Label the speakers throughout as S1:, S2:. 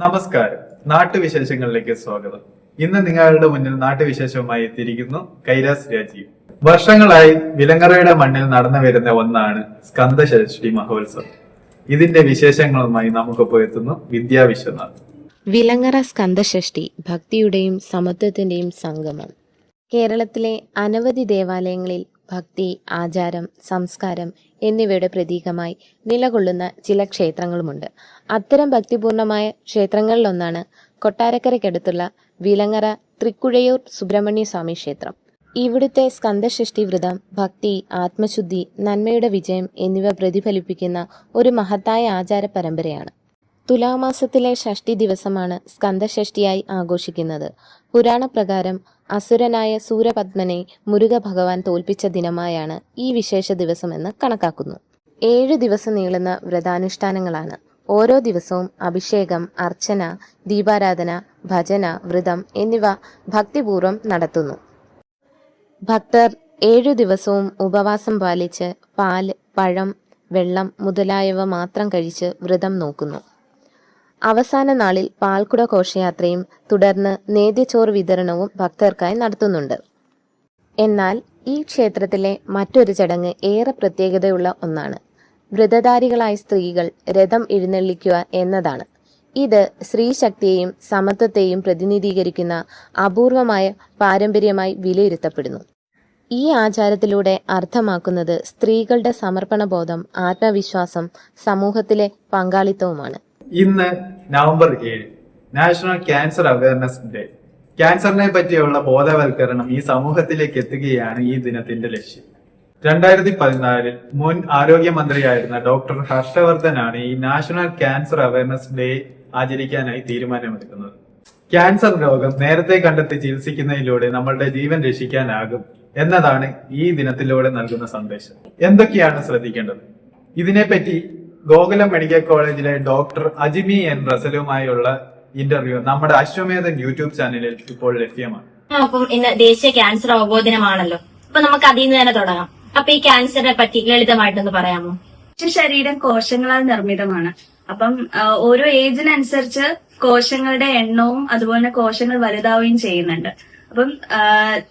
S1: നമസ്കാരം. നാട്ടുവിശേഷങ്ങളിലേക്ക് സ്വാഗതം. ഇന്ന് നിങ്ങളുടെ മുന്നിൽ നാട്ടുവിശേഷവുമായി എത്തിയിരിക്കുന്നു കൈലാസ് രാജീവ്. വർഷങ്ങളായി വിലങ്ങറയുടെ മണ്ണിൽ നടന്നു വരുന്ന ഒന്നാണ് സ്കന്ദഷഷ്ടി മഹോത്സവം. ഇതിന്റെ വിശേഷങ്ങളുമായി നമുക്കൊപ്പം എത്തുന്നു വിദ്യാ വിശ്വനാഥ്.
S2: വിലങ്ങറ സ്കന്ദഷഷ്ടി ഭക്തിയുടെയും സമത്വത്തിന്റെയും സംഗമം. കേരളത്തിലെ അനവധി ദേവാലയങ്ങളിൽ ഭക്തി ആചാരം സംസ്കാരം എന്നിവയുടെ പ്രതീകമായി നിലകൊള്ളുന്ന ചില ക്ഷേത്രങ്ങളുമുണ്ട്. അത്തരം ഭക്തിപൂർണമായ ക്ഷേത്രങ്ങളിലൊന്നാണ് കൊട്ടാരക്കരയ്ക്കടുത്തുള്ള വിലങ്ങറ തൃക്കുഴയൂർ സുബ്രഹ്മണ്യ സ്വാമി ക്ഷേത്രം. ഇവിടുത്തെ സ്കന്ദഷഷ്ടി വ്രതം ഭക്തി ആത്മശുദ്ധി നന്മയുടെ വിജയം എന്നിവ പ്രതിഫലിപ്പിക്കുന്ന ഒരു മഹത്തായ ആചാര പരമ്പരയാണ് തുലാമാസത്തിലെ ഷഷ്ടി ദിവസമാണ് സ്കന്ദഷഷ്ടിയായി ആഘോഷിക്കുന്നത്. പുരാണപ്രകാരം അസുരനായ സൂരപത്മനെ മുരുക ഭഗവാൻ തോൽപ്പിച്ച ദിനമായാണ് ഈ വിശേഷ ദിവസമെന്ന് കണക്കാക്കുന്നു. ഏഴ് ദിവസം നീളുന്ന വ്രതാനുഷ്ഠാനങ്ങളാണ്. ഓരോ ദിവസവും അഭിഷേകം അർച്ചന ദീപാരാധന ഭജന വ്രതം എന്നിവ ഭക്തിപൂർവം നടത്തുന്നു. ഭക്തർ ഏഴു ദിവസവും ഉപവാസം പാലിച്ച് പാൽ പഴം വെള്ളം മുതലായവ മാത്രം കഴിച്ച് വ്രതം നോക്കുന്നു. അവസാന നാളിൽ പാൽക്കുട ഘോഷയാത്രയും തുടർന്ന് നേദ്യച്ചോറ് വിതരണവും ഭക്തർക്കായി നടത്തുന്നുണ്ട്. എന്നാൽ ഈ ക്ഷേത്രത്തിലെ മറ്റൊരു ചടങ്ങ് ഏറെ പ്രത്യേകതയുള്ള ഒന്നാണ്. വ്രതധാരികളായ സ്ത്രീകൾ രഥം എഴുന്നള്ളിക്കുക എന്നതാണ്. ഇത് സ്ത്രീശക്തിയെയും സമത്വത്തെയും പ്രതിനിധീകരിക്കുന്ന അപൂർവമായ പാരമ്പര്യമായി വിലയിരുത്തപ്പെടുന്നു. ഈ ആചാരത്തിലൂടെ അർത്ഥമാക്കുന്നത് സ്ത്രീകളുടെ സമർപ്പണബോധം ആത്മവിശ്വാസം സമൂഹത്തിലെ പങ്കാളിത്തവുമാണ്.
S1: ഇന്ന് നവംബർ ഏഴ് നാഷണൽ ക്യാൻസർ അവയർനെസ് ഡേ ക്യാൻസറിനെ പറ്റിയുള്ള ബോധവൽക്കരണം ഈ സമൂഹത്തിലേക്ക് എത്തുകയാണ് ഈ ദിനത്തിന്റെ ലക്ഷ്യം. രണ്ടായിരത്തി പതിനാലിൽ മുൻ ആരോഗ്യമന്ത്രിയായിരുന്ന ഡോക്ടർ ഹർഷവർദ്ധനാണ് ഈ നാഷണൽ ക്യാൻസർ അവയർനെസ് ഡേ ആചരിക്കാനായി തീരുമാനമെടുക്കുന്നത്. ക്യാൻസർ രോഗം നേരത്തെ കണ്ടെത്തി ചികിത്സിക്കുന്നതിലൂടെ നമ്മളുടെ ജീവൻ രക്ഷിക്കാനാകും എന്നതാണ് ഈ ദിനത്തിലൂടെ നൽകുന്ന സന്ദേശം. എന്തൊക്കെയാണ് ശ്രദ്ധിക്കേണ്ടത്? ഇതിനെപ്പറ്റി ഗോകുലം മെഡിക്കൽ കോളേജിലെ ഡോക്ടർ അജിമി എൻ റസലുമായുള്ള ഇന്റർവ്യൂ നമ്മുടെ അശ്വമേധൻ യൂട്യൂബ് ചാനലിൽ ഇപ്പോൾ ലഭ്യമാണ്.
S3: അപ്പം ഇന്ന് ദേശീയ ക്യാൻസർ അവബോധനമാണല്ലോ. അപ്പൊ നമുക്ക് അതിൽ നിന്ന് തന്നെ തുടങ്ങാം. അപ്പൊ ഈ ക്യാൻസറിനെ പറ്റി ലളിതമായിട്ടൊന്ന് പറയാമോ?
S4: ശരീരം കോശങ്ങളാൽ നിർമ്മിതമാണ്. അപ്പം ഓരോ ഏജിനനുസരിച്ച് കോശങ്ങളുടെ എണ്ണവും അതുപോലെ തന്നെ കോശങ്ങൾ വലുതാവുകയും ചെയ്യുന്നുണ്ട്. അപ്പം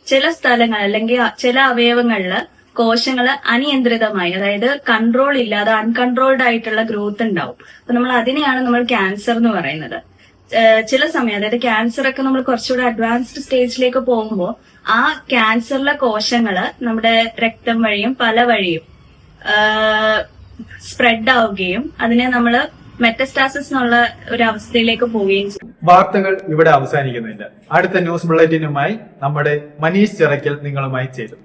S4: ചില സ്ഥലങ്ങൾ അല്ലെങ്കിൽ ചില അവയവങ്ങളിൽ കോശങ്ങൾ അനിയന്ത്രിതമായി അതായത് കൺട്രോൾ ഇല്ലാതെ അൺകൺട്രോൾഡ് ആയിട്ടുള്ള ഗ്രോത്ത് ഉണ്ടാവും. അപ്പൊ നമ്മൾ അതിനെയാണ് നമ്മൾ ക്യാൻസർ എന്ന് പറയുന്നത്. ചില സമയം അതായത് ക്യാൻസർ ഒക്കെ നമ്മൾ കുറച്ചുകൂടെ അഡ്വാൻസ്ഡ് സ്റ്റേജിലേക്ക് പോകുമ്പോൾ ആ ക്യാൻസറിലെ കോശങ്ങൾ നമ്മുടെ രക്തം വഴിയും പല വഴിയും സ്പ്രെഡ് ആവുകയും അതിനെ നമ്മൾ മെറ്റസ്റ്റാസിസ് എന്നുള്ള ഒരു അവസ്ഥയിലേക്ക് പോവുകയും ചെയ്യും.
S1: വാർത്തകൾ ഇവിടെ അവസാനിക്കുന്നില്ല. അടുത്ത ന്യൂസ് ബുള്ളറ്റിനുമായി നമ്മുടെ മനീഷ് ചിറക്കൽ നിങ്ങളുമായി ചേരും.